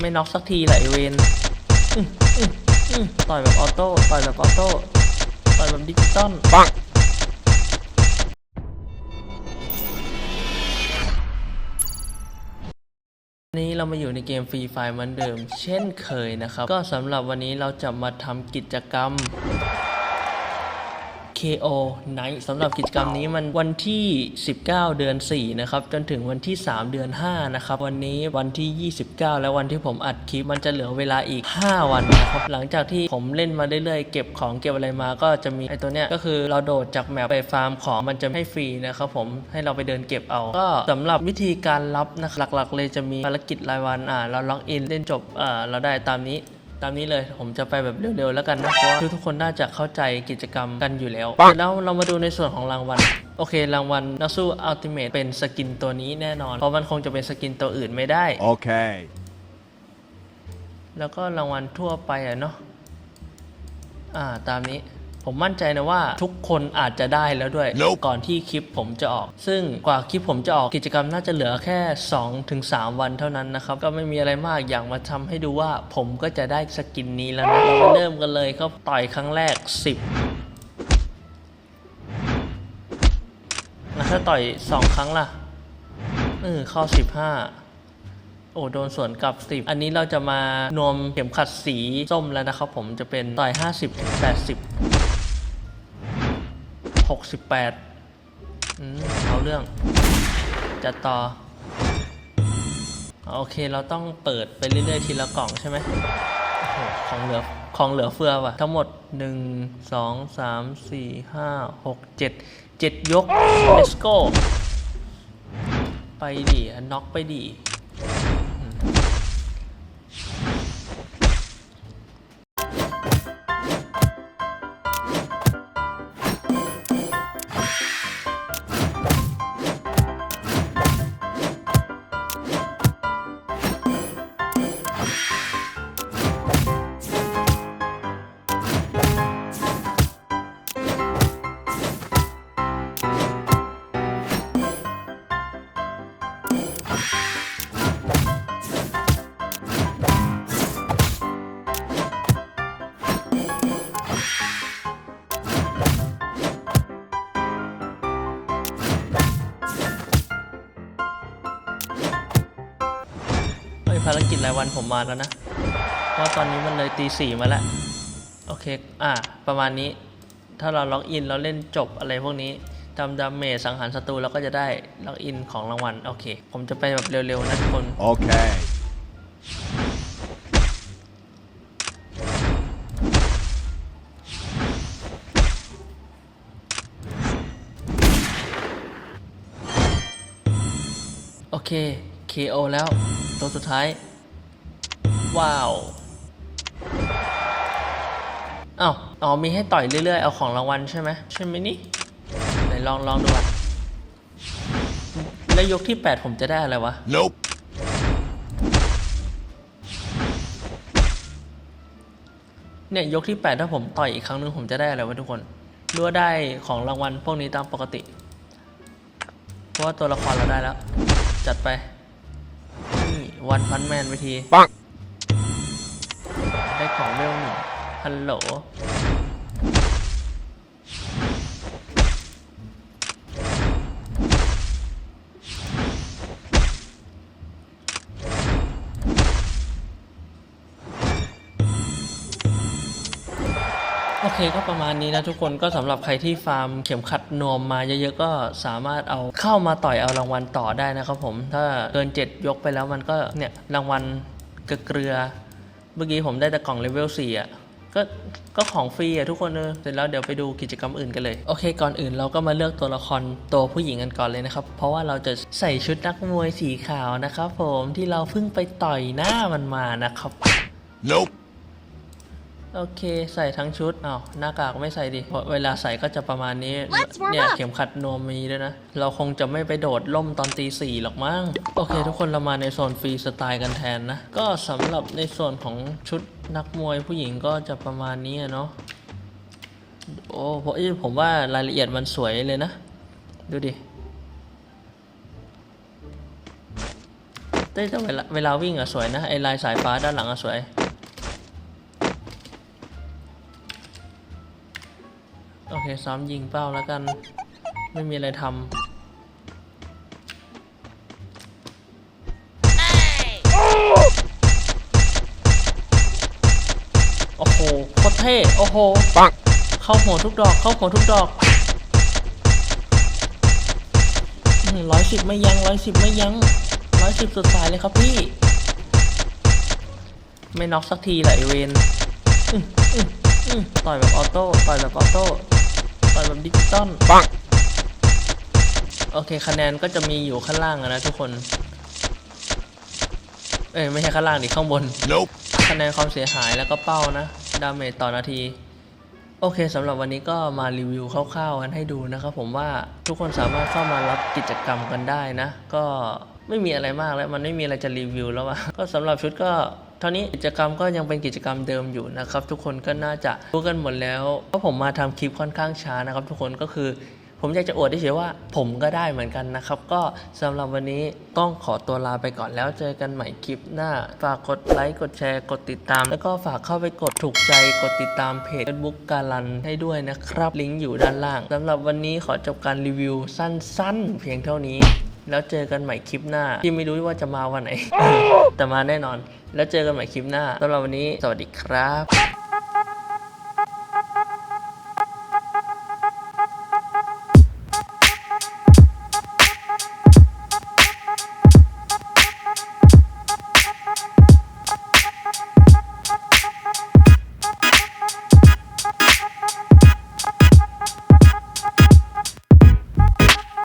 ไม่น็อกสักทีไหลเวนอื้ออื้ออื้อต่อยแบบออโต้ ต่อยแบบออโต้ ต่อยแบบดิจิตอลปังวันนี้เรามาอยู่ในเกมฟรีไฟเหมือนเดิม เช่นเคยนะครับ ก็สำหรับวันนี้เราจะมาทำกิจกรรม KO Night สำหรับกิจกรรมนี้มันวันที่ 19 เดือน 4 นะครับ จนถึงวันที่ 3 เดือน 5 นะครับ วันนี้วันที่ 29 และวันที่ผมอัดคลิปมันจะเหลือเวลาอีก 5 วันนะครับ หลังจากที่ผมเล่นมาเรื่อยๆ เก็บของเก็บอะไรมาก็จะมีไอตัวเนี้ยก็คือเราโดดจากแมปไปฟาร์มของมันจะให้ฟรีนะครับผมให้เราไปเดินเก็บเอา ก็สำหรับวิธีการรับนะหลักๆ เลยจะมีภารกิจรายวันอ่าเราล็อกอินเล่นจบอ่าเราได้ตามนี้ ตามนี้เลยผมจะไปแบบเร็วๆแล้วกันนะเพราะว่าทุกคนน่าจะเข้าใจกิจกรรมกันอยู่แล้วปั๊บเสร็จแล้วเรามาดูในส่วนของรางวัลโอเค รางวัลนักสู้อัลติเมทเป็นสกินตัวนี้แน่นอน เพราะมันคงจะเป็นสกินตัวอื่นไม่ได้ Okay. แล้วก็รางวัลทั่วไปอะเนาะอ่าตามนี้ ผมมั่นใจนะว่าทุกคนอาจจะได้แล้วด้วย Nope ก่อนที่คลิปผมจะออก ซึ่งกว่าคลิปผมจะออกกิจกรรมน่าจะเหลือแค่ 2-3 วันเท่านั้นนะครับ ก็ไม่มีอะไรมากอย่างมาทำให้ดูว่าผมก็จะได้สกินนี้แล้วนะเรามาเริ่มกันเลยครับต่อยครั้งแรก 10แล้วถ้าต่อย 2 ครั้งล่ะเออเข้า15โอ้โดนสวนกลับ 10 อันนี้เราจะมานวมเข็มขัดสีส้มแล้วนะครับผมจะเป็นต่อย 50 80 68อืมเอาเรื่อง จัดต่อ โอเคเราต้องเปิดไปเรื่อยๆทีละกล่องใช่ไหมของเหลือของเหลือเฟือว่ะ ทั้งหมด 1 2 3 4 5 6 7 7 ยก let's go ไปดิน็อกไปดิ กิจรายวันผมมาแล้วนะ เพราะตอนนี้มันเลยตีสี่มาแล้ว โอเค อะ ประมาณนี้ ถ้าเราล็อกอินเราเล่นจบอะไรพวกนี้ทำดาเมจสังหารศัตรูเราก็จะได้ล็อกอินของรางวัล โอเค ผมจะไปแบบเร็วๆนะทุกคน Okay. โอเค KO แล้ว ตัวสุดท้าย ว้าวอ้าวอ๋อมีให้ต่อยเรื่อยๆ เอาของรางวัลใช่ไหมใช่ไหมนี่ไหนลองลองดูอะแล้วยกที่ 8 ผมจะได้อะไรวะ Nope. เนี่ยยกที่ 8 ถ้าผมต่อยอีกครั้งหนึงผมจะได้อะไรวะทุกคนรู้ว่าได้ของรางวัลพวกนี้ตามปกติ เพราะว่าตัวละครเราได้แล้ว จัดไป นี่วันพันแมนไปที ฮัลโหล โอเคก็ประมาณนี้นะทุกคนก็สำหรับใครที่ฟาร์มเข็มขัดนวมมาเยอะๆก็สามารถเอาเข้ามาต่อยเอารางวัลต่อได้นะครับผม ถ้าเกิน 7 ยกไปแล้วมันก็เนี่ยรางวัลเกลือเมื่อกี้ผมได้แต่กล่องเลเวล4อะ ก็ก็ของฟรีอะทุกคนเออเสร็จแล้วเดี๋ยวไปดูกิจกรรมอื่นกันเลย โอเค ก่อนอื่นเราก็มาเลือกตัวละครตัวผู้หญิงกันก่อนเลยนะครับ เพราะว่าเราจะใส่ชุดนักมวยสีขาวนะครับผมที่เราเพิ่งไปต่อยหน้ามันมานะครับ Nope. โอเค ใส่ทั้งชุดอ้าวหน้ากากไม่ใส่ดิเพราะเวลาใส่ก็จะประมาณนี้ Let's warm เนี่ย up เข็มขัดนวมมีด้วยนะ เราคงจะไม่ไปโดดล่มตอนตีสี่หรอกมั้ง โอเค ทุกคนเรามาในโซนฟรีสไตล์กันแทนนะ ก็สำหรับในส่วนของชุดนักมวยผู้หญิงก็จะประมาณนี้อะเนาะ โอ้ผมเอ้ยผมว่ารายละเอียดมันสวยเลยนะ ดูดิแแต่แต่เวลาเวลาวิ่งอะสวยนะไอลายสายฟ้าด้านหลังอะสวย ซ้อมยิงเป้าแล้วกัน ไม่มีอะไรทำ โอ้โหโคตรเท่ โอ้โห ปัง เข้าหัวทุกดอก เข้าหัวทุกดอกร้อยสิบไม่ยั้งร้อยสิบไม่ยั้งร้อยสิบสุดสายเลยครับพี่ ไม่น็อกสักทีแหละไอเวนอื้ออื้ออื้อต่อยแบบออโต้ ต่อยแบบออโต้ ต่อยแบบดิจิตอลปังโอเคคะแนนก็จะมีอยู่ข้างล่างอะนะทุกคน เอ้ยไม่ใช่ข้างล่างดิข้างบน Nope. คะแนนความเสียหายแล้วก็เป้านะ ดาเมจต่อนาที โอเคสำหรับวันนี้ก็มารีวิวคร่าวๆกันให้ดูนะครับผมว่าทุกคนสามารถเข้ามารับกิจกรรมกันได้นะ ก็ไม่มีอะไรมากแล้วมันไม่มีอะไรจะรีวิวแล้วอะก็สำหรับชุดก็ เท่านี้กิจกรรมก็ยังเป็นกิจกรรมเดิมอยู่นะครับ ทุกคนก็น่าจะรู้กันหมดแล้วเพราะผมมาทำคลิปค่อนข้างช้านะครับ ทุกคนก็คือผมอยากจะอวดเฉยว่าผมก็ได้เหมือนกันนะครับ ก็สำหรับวันนี้ต้องขอตัวลาไปก่อนแล้วเจอกันใหม่คลิปหน้า ฝากกดไลค์กดแชร์กดติดตาม แล้วก็ฝากเข้าไปกดถูกใจกดติดตามเพจ Facebook การันให้ด้วยนะครับ ลิงก์อยู่ด้านล่างสำหรับวันนี้ขอจบการรีวิวสั้นๆ เพียงเท่านี้ แล้วเจอกันใหม่คลิปหน้า ที่ไม่รู้ว่าจะมาวันไหน แต่มาแน่นอน แล้วเจอกันใหม่คลิปหน้าสำหรับวันนี้ สวัสดีครับ